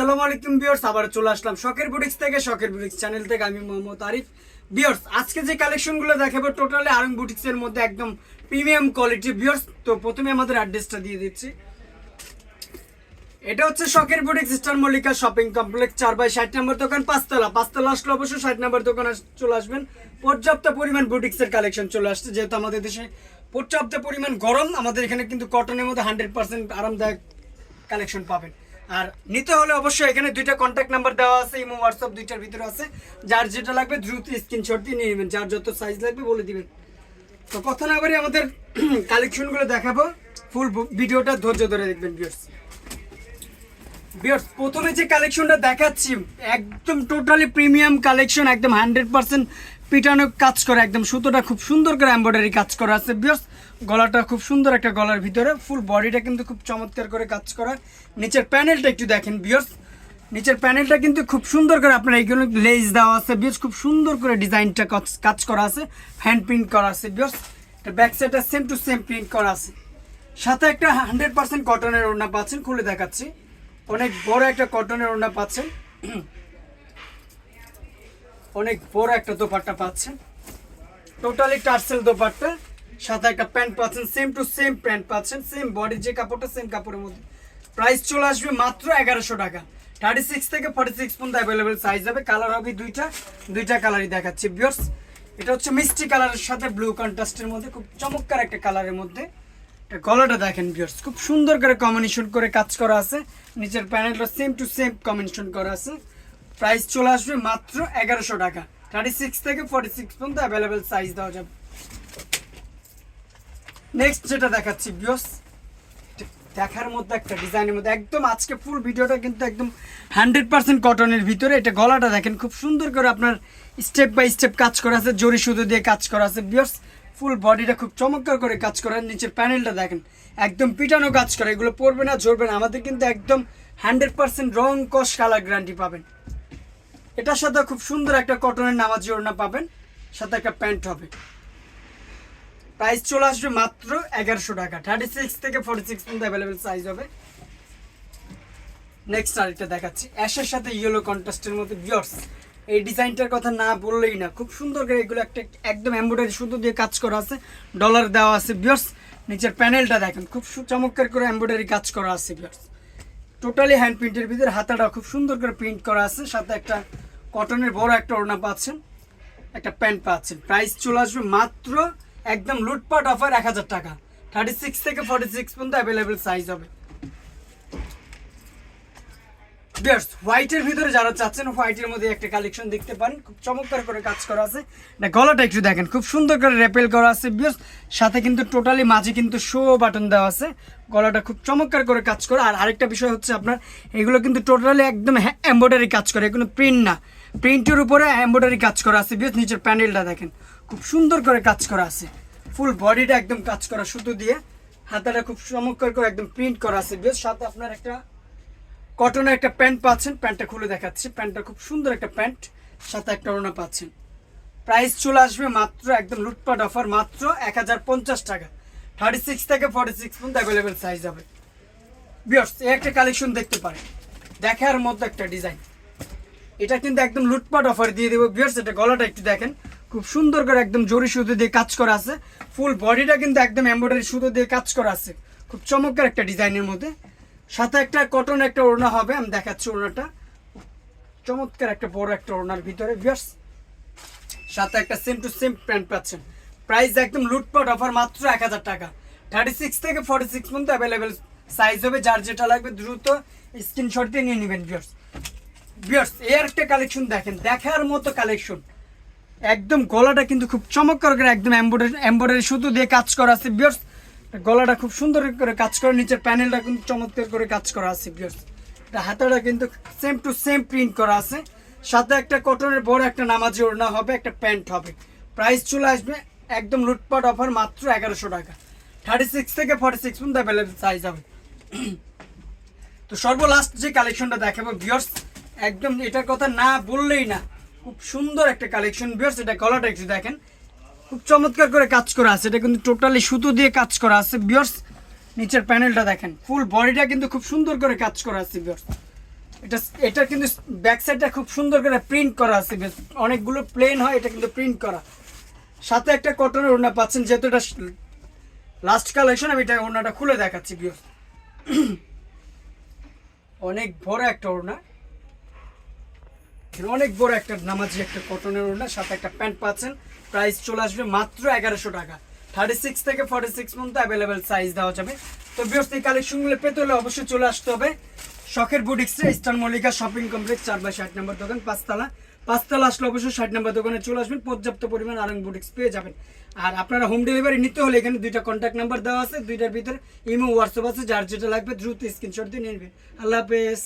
আসসালামু আলাইকুম বিয়ার্স আবার চলে আসলাম শখের বুটিক্স থেকে, শখের বুটিক্স চ্যানেল থেকে। আমি মোহাম্মদ আরিফ। বিয়ার্স আজকে যে কালেকশনগুলো দেখাবো, টোটালি আরং বুটিক্সের মধ্যে একদম প্রিমিয়াম কোয়ালিটি। বিয়ার্স তো প্রথমে আমাদের অ্যাড্রেসটা দিয়ে দিচ্ছি। এটা হচ্ছে শখের boutiques star Mallika shopping complex, চার বাই ষাট নম্বর দোকান, পাঁচতলা। পাঁচতলা আসলে অবশ্যই ষাট নম্বর দোকান চলে আসবেন। পর্যাপ্ত পরিমাণ বুটিক্সের কালেকশন চলে আসছে, যেহেতু আমাদের দেশে পর্যাপ্ত পরিমাণ গরম, আমাদের এখানে কিন্তু কটনের মধ্যে হান্ড্রেড পার্সেন্ট আরামদায়ক কালেকশন পাবেন। আর নিতে হলে অবশ্যই এখানে দুইটা কন্ট্যাক্ট নাম্বার দেওয়া আছে, ইমো হোয়াটসঅ্যাপ দুইটার ভিতরে আছে। যার যেটা লাগবে দ্রুত স্ক্রিনশট দিয়ে নিয়ে নেবেন। যার যত সাইজ লাগবে বলে দিবেন। তো কথা না বাড়ি আমাদের কালেকশনগুলো দেখাবো। ফুল ভিডিওটা ধৈর্য ধরে দেখবেন ভিউয়ার্স ভিউয়ার্স প্রথমে যে কালেকশনটা দেখাচ্ছি, একদম টোটালি প্রিমিয়াম কালেকশন একদম হান্ড্রেড পার্সেন্ট পিটানো কাজ করা একদম সুতোটা খুব সুন্দর করে এমব্রয়ডারি কাজ করা আছে। ভিউয়ার্স গলাটা খুব সুন্দর একটা গলার ভিতরে। ফুল বডিটা কিন্তু খুব চমৎকার করে কাজ করা। নিচের প্যানেলটা একটু দেখেন ভিউয়ার্স নিচের প্যানেলটা কিন্তু খুব সুন্দর করে আপনার এইগুলো লেজ দেওয়া আছে। বিয়স খুব সুন্দর করে ডিজাইনটা কাজ করা আছে। হ্যান্ড প্রিন্ট করা আছে বিয়স ব্যাক সাইডটা সেম টু সেম প্রিন্ট করা আছে। সাথে একটা হান্ড্রেড পার্সেন্ট কটনের ওড়না পাচ্ছেন, খুলে দেখাচ্ছি। অনেক বড় একটা কটনের ওড়না পাচ্ছেন। অনেক বড় একটা দোপাট্টা পাচ্ছেন। টোটালি টার্সেল দোপাট্টা, সাথে একটা প্যান্ট পাচ্ছেন সেম টু সেম প্যান্ট পাচ্ছেন সেম বডির যে কাপড়টা সেম কাপড়ের মধ্যে। প্রাইস চলে আসবে মাত্র এগারোশো টাকা। থার্টি সিক্স থেকে ফর্টি সিক্স পর্যন্ত অ্যাভেলেবেল সাইজ হবে কালার হবে দুইটা দুইটা কালারই দেখাচ্ছি বিয়ার্স এটা হচ্ছে মিষ্টি কালারের সাথে ব্লু কন্ট্রাস্টের মধ্যে, খুব চমৎকার একটা কালারের মধ্যে। গলাটা দেখেন বিয়ার্স খুব সুন্দর করে কম্বিনেশন করে কাজ করা আছে। নিচের প্যানেলটা সেম টু সেম কম্বিনেশন করা আছে। প্রাইস চলে আসবে মাত্র এগারোশো টাকা। থার্টি সিক্স থেকে ফর্টি সিক্স পর্যন্ত অ্যাভেলেবেল সাইজ দেওয়া যাবে। নেক্সট যেটা দেখাচ্ছি বিয়স দেখার মধ্যে একটা ডিজাইনের মধ্যে একদম আজকে ফুল ভিডিওটা কিন্তু একদম হান্ড্রেড পার্সেন্ট কটনের ভিতরে। এটা গলাটা দেখেন, খুব সুন্দর করে আপনার স্টেপ বাই স্টেপ কাজ করা আছে জরি সুতো দিয়ে কাজ করা আছে। বিয়স ফুল বডিটা খুব চমৎকার করে কাজ করা নিচের প্যানেলটা দেখেন, একদম পিটানো কাজ করা। এগুলো পরবে না, ঝরবে না। আমাদের কিন্তু একদম হান্ড্রেড পার্সেন্ট রং কস কালার গ্যারান্টি পাবেন। এটার সাথে খুব সুন্দর একটা কটনের নামাজি ওড়না পাবেন, সাথে একটা প্যান্ট হবে। প্রাইস চলে আসবে মাত্র এগারোশো টাকা। থার্টি সিক্স থেকে ফোর্টি সিক্স পর্যন্ত অ্যাভেলেবেল সাইজ হবে। নেক্সট আরেকটা দেখাচ্ছি। অ্যাশের সাথে ইয়েলো কন্ট্রাস্টের মধ্যে বিয়ার্স এই ডিজাইনটার কথা না বললেই না, খুব সুন্দর করে এগুলো একটা একদম এমব্রয়ডারি সুতো দিয়ে কাজ করা আছে ডলার দেওয়া আছে বিয়ার্স নিচের প্যানেলটা দেখেন, খুব চমৎকার করে এমব্রয়ডারি কাজ করা আছে বিয়ার্স টোটালি হ্যান্ড প্রিন্টের ভিতরে হাতাটা খুব সুন্দর করে প্রিন্ট করা আছে, সাথে একটা কটনের বড় একটা ওড়না পাচ্ছেন, একটা প্যান্ট পাচ্ছেন। প্রাইস চলে আসবে মাত্র একদম লুটপাট অফার এক হাজার টাকা। থার্টি সিক্স থেকে ফর্টি সিক্স পর্যন্ত অ্যাভেলেবেল সাইজ হবে। বিয়ার্স হোয়াইটের ভিতরে যারা চাচ্ছেন হোয়াইটের মধ্যে একটা কালেকশন দেখতে পারেন খুব চমৎকার করে কাজ করা আছে। না, গলাটা একটু দেখেন, খুব সুন্দর করে রেপেল করা আছে। বিয়ার্স সাথে কিন্তু টোটালি মাঝে কিন্তু শো বাটন দেওয়া আছে। গলাটা খুব চমৎকার করে কাজ করে। আর আরেকটা বিষয় হচ্ছে আপনার, এগুলো কিন্তু টোটালি একদম এম্ব্রয়ডারি কাজ করে এগুলো প্রিন্ট না। প্রিন্টের উপরে এম্ব্রয়ডারি কাজ করা আছে। বিয়ার্স নিচের প্যানেলটা দেখেন, খুব সুন্দর করে কাজ করা আছে। ফুল বডিটা একদম কাজ করা, সুতো দিয়ে। হাতাটা খুব চমৎকার করে একদম প্রিন্ট করা আছে। বিয়ার্স সাথে আপনার একটা কটনের একটা প্যান্ট পাচ্ছেন, প্যান্টটা খুলে দেখাচ্ছি। প্যান্টটা খুব সুন্দর একটা প্যান্ট, সাথে একটা ওড়না পাচ্ছেন। প্রাইস চলে আসবে মাত্র, একদম লুটপাট অফার, মাত্র এক হাজার পঞ্চাশ টাকা। থার্টি সিক্স থেকে ফর্টি সিক্স পর্যন্ত অ্যাভেলেবেল সাইজ হবে। বিয়ার্স এই একটা কালেকশন দেখতে পারেন। দেখার মতো একটা ডিজাইন এটা কিন্তু একদম লুটপাট অফার দিয়ে দেবো। বিয়ার্স এটা গলাটা একটু দেখেন। খুব সুন্দর করে একদম জরি সুতো দিয়ে কাজ করা আছে। ফুল বডিটা কিন্তু একদম এমব্রয়ডারি সুতো দিয়ে কাজ করা আছে। খুব চমৎকার একটা ডিজাইনের মধ্যে। সাথে একটা কটন একটা ওড়না হবে। আমি দেখাচ্ছি ওড়নাটা। চমৎকার একটা বড় একটা ওড়নার ভিতরে। বিয়ার্স সাথে একটা সেম টু সেম প্যান্ট পাচ্ছেন। প্রাইস একদম লুটপাট অফার মাত্র এক হাজার টাকা। থার্টি সিক্স থেকে ফর্টি সিক্স পর্যন্ত অ্যাভেলেবেল সাইজ হবে, যার যেটা লাগবে দ্রুত স্ক্রিনশট দিয়ে নিয়ে নেবেন বিয়ার্স বিয়ার্স এর একটা কালেকশন দেখেন। দেখার মতো কালেকশন একদম গলাটা কিন্তু খুব চমৎকার করে একদম এম্বয়ডারি এম্বয়ডারি সুতো দিয়ে কাজ করা আছে। বিয়ার্স গলাটা খুব সুন্দর করে কাজ করে, নিচের প্যানেলটা কিন্তু চমৎকার করে কাজ করা আছে এটা হাতাটা কিন্তু সেম টু সেম প্রিন্ট করা আছে। সাথে একটা কটনের বড় একটা নামাজি ওড়না হবে, একটা প্যান্ট হবে। প্রাইস চলে আসবে একদম লুটপাট অফার মাত্র এগারোশো টাকা। থার্টি সিক্স থেকে ফর্টি সিক্স পর্যন্ত অ্যাভেলেবেল সাইজ হবে। তো সর্বলাস্ট যে কালেকশনটা দেখাবো ভিউয়ার্স একদম এটার কথা না বললেই না। খুব সুন্দর একটা কালেকশন ভিউয়ার্স এটা গলাটা একটু দেখেন। খুব চমৎকার করে কাজ করা আছে। এটা কিন্তু টোটালি সুতো দিয়ে কাজ করা আছে ভিউয়ার্স নিচের প্যানেলটা দেখেন। ফুল বডিটা কিন্তু খুব সুন্দর করে কাজ করা আছে ভিউয়ার্স এটা এটা কিন্তু ব্যাক সাইডটা খুব সুন্দর করে প্রিন্ট করা আছে অনেকগুলো প্লেন হয়, এটা কিন্তু প্রিন্ট করা। সাথে একটা কটনের ওড়না পাচ্ছেন, যেহেতু এটা লাস্ট কালেকশন আমি এটা ওড়নাটা খুলে দেখাচ্ছি বিয়স অনেক বড় একটা ওড়না। এখানে অনেক বড় একটা নামাজি একটা কটনের ওড়না, সাথে একটা প্যান্ট পাচ্ছেন। প্রাইস চলে আসবে মাত্র এগারোশো টাকা। থার্টি সিক্স থেকে ফর্টি সিক্স পর্যন্ত অ্যাভেলেবেল সাইজ দেওয়া যাবে। তো বৃহস্পতি কালেকশনগুলো পেতে হলে অবশ্যই চলে আসতে হবে। শখের বুটিক্সে ইস্টার্ন মল্লিকা শপিং কমপ্লেক্স চার বাই ষাট নম্বর দোকান, পাঁচতলা। পাঁচতলা আসলে অবশ্যই ষাট নম্বর দোকানে চলে আসবেন। পর্যাপ্ত পরিমাণ আরং বুটিক্স পেয়ে যাবেন। আর আপনারা হোম ডেলিভারি নিতে হলে এখানে দুইটা কন্ট্যাক্ট নাম্বার দেওয়া আছে। দুইটার ভিতরে ইমো হোয়াটসঅ্যাপ আছে। যার যেটা লাগবে দ্রুত স্ক্রিনশট দিয়ে নেবেন। আল্লাহ হাফেজ।